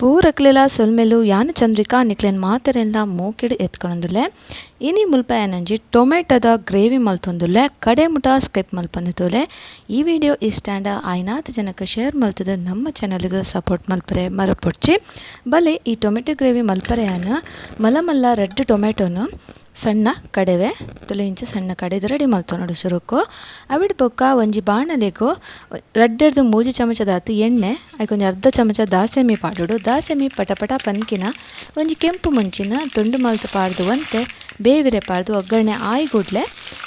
ಪೂರಕ್ಲೆಲ ಸೊಲ್ಮೆಲು ಯಾನ ಚಂದ್ರಿಕಾ ನಿಕ್ಲೆನ್ ಮಾತೆರೆಲ್ಲ ಮೋಕೆಡ್ ಎತ್ಕೊಳಂದುಲ್ಲೆ. ಇನಿ ಮುಲ್ಪ ಏನಂಜಿ, ಟೊಮೆಟೊದ ಗ್ರೇವಿ ಮಲ್ತೊಂದುಲ್ಲೆ, ಕಡೆ ಮುಟ ಸ್ಕಿಪ್ ಮಲ್ಪಂದಿತ್ತುಲೆ ಈ ವಿಡಿಯೋ ಇಷ್ಟಾಂಡ ಆಯ್ನಾತ್ ಜನಕ್ಕೆ ಶೇರ್ ಮಲ್ತದ ನಮ್ಮ ಚಾನಲ್ಗೆ ಸಪೋರ್ಟ್ ಮಲ್ಪರೆ ಮರಪೊಡ್ಚಿ. ಬಲೆ ಈ ಟೊಮೆಟೊ ಗ್ರೇವಿ ಮಲ್ಪರೆಯನ್ನ ಮಲ್ಲ ಮಲ್ಲ ರೆಡ್ ಟೊಮೆಟೊನು ಸಣ್ಣ ಕಡೆವೆ, ತುಲೆ ಇಂಚ ಸಣ್ಣ ಕಡೆದು ರೆಡಿ ಮಲ್ತೊನೊಡು ಸುರುಕು ಅವಿಡ್ ಬೊಕ್ಕ ಒಂಜಿ ಬಾಣಲೆಗು ರಡ್ಡೆರ್ದು ಮೂಜಿ ಚಮಚದಾತ್ ಎಣ್ಣೆ ಐಕೊಂಜಿ ಅರ್ಧ ಚಮಚ ದಾಸೆಮಿ ಪಾಡುಡು ದಾಸೆಮಿ ಪಟಪಟ ಪಟ ಪನ್ಕಿನ, ಒಂಜಿ ಕೆಂಪು ಮುಂಚಿನ, ತುಂಡು ಮಲ್ತು ಪಾಡ್ದು ಒಂತೆ, ಬೇವಿರೆ ಪಾಡ್ದು ಒಗ್ಗರಣೆ ಆಯ್ಗುಡ್ಲೆ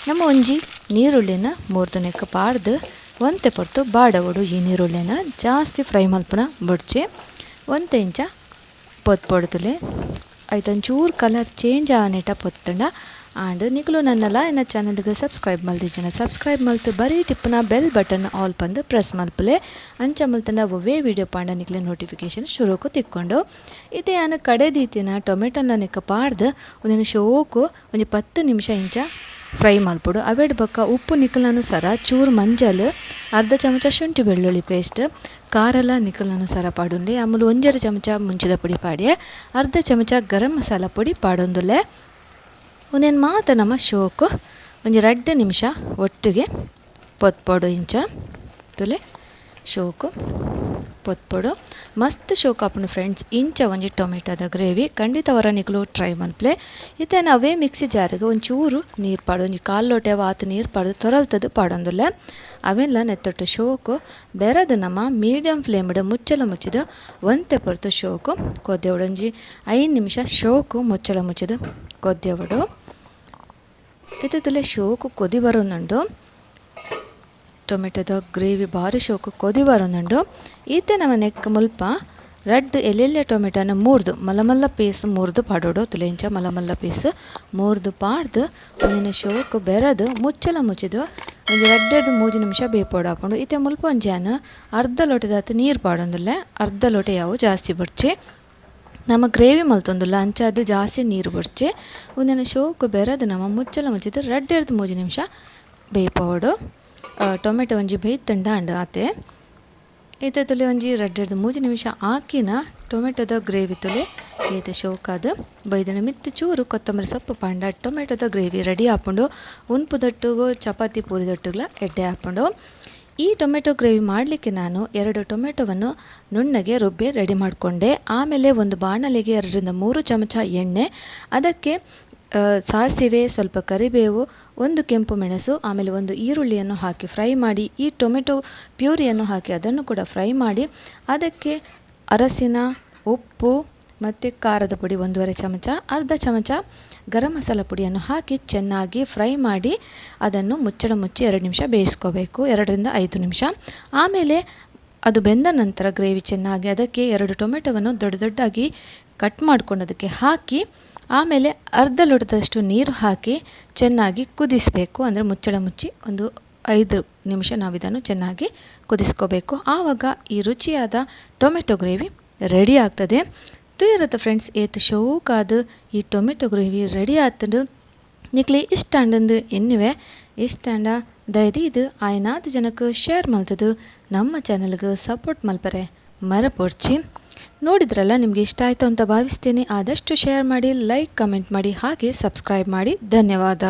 ನಮ್ಮ ಒಂಜಿ ನೀರುಳ್ಳಿನ ಮೂರ್ದು ನೆಕ್ ಪಾಡ್ದು, ಒಂತೆ ಪೊರ್ತು ಬಾಡವಡು ಈ ನೀರುಳ್ಳಿನ ಜಾಸ್ತಿ ಫ್ರೈ ಮಲ್ಪನ ಬುಡ್ಚಿ, ಒಂತೆ ಇಂಚ ಪೊತ್ಪೊಡ್ದುಲೆ ಐತೊಂಚೂರು ಕಲರ್ ಚೇಂಜ್ ಆನೆಟ ಪೊತ್ತಂಡ ಆಂಡ್ ನಿಕುಲು ನನ್ನಲ ಎನ್ನ ಚಾನಲ್ಗೆ ಸಬ್ಸ್ಕ್ರೈಬ್ ಮಲ್ದಿಜನ ಸಬ್ಸ್ಕ್ರೈಬ್ ಮಲ್ತು ಬರೀ ಟಿಪ್ಪುನ ಬೆಲ್ ಬಟನ್ ಆಲ್ ಪಂದ್ ಪ್ರೆಸ್ ಮಲ್ಪಲೆ. ಅಂಚ ಮಲ್ತನ ಒವೇ ವಿಡಿಯೋ ಪಾಂಡ ನಿಕ್ಲೆ ನೋಟಿಫಿಕೇಶನ್ ಶುರುಕು ತಿಕ್ಕೊಂಡು. ಇತ್ತೆ ಕಡೆ ದೀತಿನ ಟೊಮೆಟೊನ ನಿಕ್ಕ ಪಾಡ್ದು, ಒಂದಿನ ಶೋಕು ಒಂದು ಪತ್ತು ನಿಮಿಷ ಇಂಚ ಫ್ರೈ ಮಲ್ಪೊಡು ಅವೆಡ್ ಬಕ್ಕ ಉಪ್ಪು ನಿಕಲನುಸಾರ ಚೂರು ಮಂಜಲ್, ಅರ್ಧ ಚಮಚ ಶುಂಠಿ ಬೆಳ್ಳುಳ್ಳಿ ಪೇಸ್ಟ್ ಕಾರಲ ನಿಕಲನುಸಾರ ಪಾಡುಂಡೆ. ಆಮೇಲೆ ಒಂಜರ ಚಮಚ ಮುಂಚಿದ ಪುಡಿ ಪಾಡ್ಯೆ. ಅರ್ಧ ಚಮಚ ಗರಂ ಮಸಾಲ ಪುಡಿ ಪಾಡೊಂದುಲೆ ಒಂದೇನು ಮಾತ ನಮ್ಮ ಶೋಕು. ಒಂದು ರಡ್ಡ್ ನಿಮಿಷ ಒಟ್ಟಿಗೆ ಪೊತ್ಪೊಡು ಇಂಚ. ತುಲೆ ಶೋಕು. ಪೊತ್ಪೊಡು. ಮಸ್ತ್ ಶೋಕ್ ಆಪುಂಡು ಫ್ರೆಂಡ್ಸ್ ಇಂಚ ಒಂಜಿ ಟೊಮೆಟೊದ ಗ್ರೇವಿ, ಖಂಡಿತ ವರ ನಿಕುಲು ಟ್ರೈ ಮನ್ಪ್ಲೆ ಇತ್ತೆ ಅವೇ ಮಿಕ್ಸಿ ಜಾರಿಗೆ ಒಂಚೂರು ನೀರು ಪಾಡು, ಒಂಜಿ ಕಾಲು ಲೋಟೆ ಆತು ನೀರು ಪಾಡು, ತೊರಲ್ತದು ಪಾಡೊಂದುಲ್ಲೆ. ಅವೆಲ್ಲ ನೆತ್ತೊಟ್ಟು ಶೋಕು. ಬೆರದು ನಮ್ಮ ಮೀಡಿಯಂ ಫ್ಲೇಮ್ಡ್ ಮುಚ್ಚಲ ಮುಚ್ಚಿದ ಒಂತೆ ಪೊರ್ತು ಶೋಕು. ಕೊದ್ದೆವಡು ಒಂಜಿ ಐದು ನಿಮಿಷ ಶೋಕು ಮುಚ್ಚಲ ಮುಚ್ಚಿದ ಕೊದ್ದೆವಡು. ಇದು ತುಲೆ ಶೋಕು ಕೊದಿ ಬರೋನುಂಡು. ಟೊಮೆಟೊದ ಗ್ರೇವಿ ಭಾರಿ ಶೋಕ ಕೊದಿ ಬರೋನುಂಡು ಈತೆ ನಮ್ಮ ನೆಕ್ ಮುಲ್ಪ ರಡ್ಡ್ ಎಲ್ಲೆಲ್ಲೆ ಟೊಮೆಟೊನ ಮೂರ್ದು, ಮಲಮಲ್ಲ ಮಲ್ಲ ಪೀಸ್ ಮೂರ್ದು ಪಾಡೋಡು, ತುಲೆಂಚ ಮಲಮಲ್ಲ ಮಲ್ಲ ಪೀಸ್ ಮೂರ್ದು ಪಾಡ್ದು, ಒಂದಿನ ಶೋಕು ಬೆರೆದು ಮುಚ್ಚಲ ಮುಚ್ಚಿದು ಒಂದು ರೆಡ್ ಎರಡು ಮೂಜಿ ನಿಮಿಷ ಬೇಪೋಡು ಹಾಕೊಂಡು ಇತ್ತೆ ಮುಲ್ಪ ಒಂಜಾನ ಅರ್ಧ ಲೋಟದಾತ ನೀರು ಪಾಡೊಂದುಲ್ಲೆ, ಅರ್ಧ ಲೋಟ ಯಾವು ಜಾಸ್ತಿ ಬಡ್ಚಿ. ನಮ್ಮ ಗ್ರೇವಿ ಮಲ್ತೊಂದುಲ್ಲ ಅಂಚಾದ್ ಜಾಸ್ತಿ ನೀರು ಬಡ್ಚಿ. ಒಂದಿನ ಶೋಕು ಬೆರೆದು, ನಮ್ಮ ಮುಚ್ಚಲ ಮುಚ್ಚಿದ್ರೆ ರೆಡ್ ಎರಡು ಮೂಜಿ ನಿಮಿಷ ಬೇಯ್ಪೋಡು ಟೊಮೆಟೊ ಒಂಜಿ ಬೇಯ್ತಂಡ ಅಂಡ ಆತೆ. ಈತ ತುಲೆ ಒಂಜಿ ರಡ್ಡೆರ್ದು ಮೂಜಿ ನಿಮಿಷ ಆಕಿನ ಟೊಮೆಟೊದ ಗ್ರೇವಿ ತುಲೆ, ಏತ ಶೋಕಾದ ಬೈದಣ ಮಿತ್ತು ಚೂರು ಕೊತ್ತಂಬರಿ ಸೊಪ್ಪು ಪಾಂಡ, ಟೊಮೆಟೊದ ಗ್ರೇವಿ ರೆಡಿ ಹಾಕೊಂಡು ಉನ್ಪು ದಟ್ಟುಗು ಚಪಾತಿ ಪೂರಿ ದೊಟ್ಟುಗಳ ಎಡ್ಡೆ ಹಾಕೊಂಡು ಈ ಟೊಮೆಟೊ ಗ್ರೇವಿ ಮಾಡಲಿಕ್ಕೆ ನಾನು ಎರಡು ಟೊಮೆಟೊವನ್ನು ನುಣ್ಣಗೆ ರುಬ್ಬಿ ರೆಡಿ ಮಾಡಿಕೊಂಡೆ. ಆಮೇಲೆ ಒಂದು ಬಾಣಲೆಗೆ ಎರಡರಿಂದ ಮೂರು ಚಮಚ ಎಣ್ಣೆ, ಅದಕ್ಕೆ ಸಾಸಿವೆ, ಸ್ವಲ್ಪ ಕರಿಬೇವು, ಒಂದು ಕೆಂಪು ಮೆಣಸು, ಆಮೇಲೆ ಒಂದು ಈರುಳ್ಳಿಯನ್ನು ಹಾಕಿ ಫ್ರೈ ಮಾಡಿ, ಈ ಟೊಮೆಟೊ ಪ್ಯೂರಿಯನ್ನು ಹಾಕಿ ಅದನ್ನು ಕೂಡ ಫ್ರೈ ಮಾಡಿ, ಅದಕ್ಕೆ ಅರಸಿನ ಉಪ್ಪು ಮತ್ತು ಖಾರದ ಪುಡಿ ಒಂದೂವರೆ ಚಮಚ, ಅರ್ಧ ಚಮಚ ಗರಂ ಮಸಾಲ ಪುಡಿಯನ್ನು ಹಾಕಿ ಚೆನ್ನಾಗಿ ಫ್ರೈ ಮಾಡಿ, ಅದನ್ನು ಮುಚ್ಚಳ ಮುಚ್ಚಿ ಎರಡು ನಿಮಿಷ ಬೇಯಿಸ್ಕೋಬೇಕು, ಎರಡರಿಂದ ಐದು ನಿಮಿಷ. ಆಮೇಲೆ ಅದು ಬೆಂದ ನಂತರ ಗ್ರೇವಿ ಚೆನ್ನಾಗಿ ಅದಕ್ಕೆ ಎರಡು ಟೊಮೆಟೊವನ್ನು ದೊಡ್ಡ ದೊಡ್ಡದಾಗಿ ಕಟ್ ಮಾಡ್ಕೊಂಡು ಅದಕ್ಕೆ ಹಾಕಿ ಆಮೇಲೆ ಅರ್ಧ ಲೋಟದಷ್ಟು ನೀರು ಹಾಕಿ ಚೆನ್ನಾಗಿ ಕುದಿಸಬೇಕು. ಅಂದರೆ ಮುಚ್ಚಳ ಮುಚ್ಚಿ ಒಂದು ಐದು ನಿಮಿಷ ನಾವು ಇದನ್ನು ಚೆನ್ನಾಗಿ ಕುದಿಸ್ಕೋಬೇಕು. ಆವಾಗ ಈ ರುಚಿಯಾದ ಟೊಮೆಟೊ ಗ್ರೇವಿ ರೆಡಿ ಆಗ್ತದೆ. ತುಯರತ್ತ ಫ್ರೆಂಡ್ಸ್ ಏತ್ ಶೋಕಾದ ಈ ಟೊಮೆಟೊ ಗ್ರೇವಿ ರೆಡಿ ಆಗ್ತದೆ ನಿಕ್ಲಿ ಇಷ್ಟ ಅಂಡಂದು ಎನ್ನುವೆ. ಇಷ್ಟ ಅಂಡ ದಯದಿ ಇದು ಆಯ್ನಾದ ಜನಕ್ಕೆ ಶೇರ್ ಮಲ್ತದು. ನಮ್ಮ ಚಾನಲ್ಗೆ ಸಪೋರ್ಟ್ ಮಲ್ಪರೆ. ಮರಪೊಡ್ಚಿ. ನೋಡಿದ್ರಲ್ಲ, ನಿಮಗೆ ಇಷ್ಟ ಆಯಿತು ಅಂತ ಭಾವಿಸ್ತೀನಿ. ಆದಷ್ಟು ಶೇರ್ ಮಾಡಿ ಲೈಕ್ ಕಮೆಂಟ್ ಮಾಡಿ, ಹಾಗೆ ಸಬ್ಸ್ಕ್ರೈಬ್ ಮಾಡಿ. ಧನ್ಯವಾದ.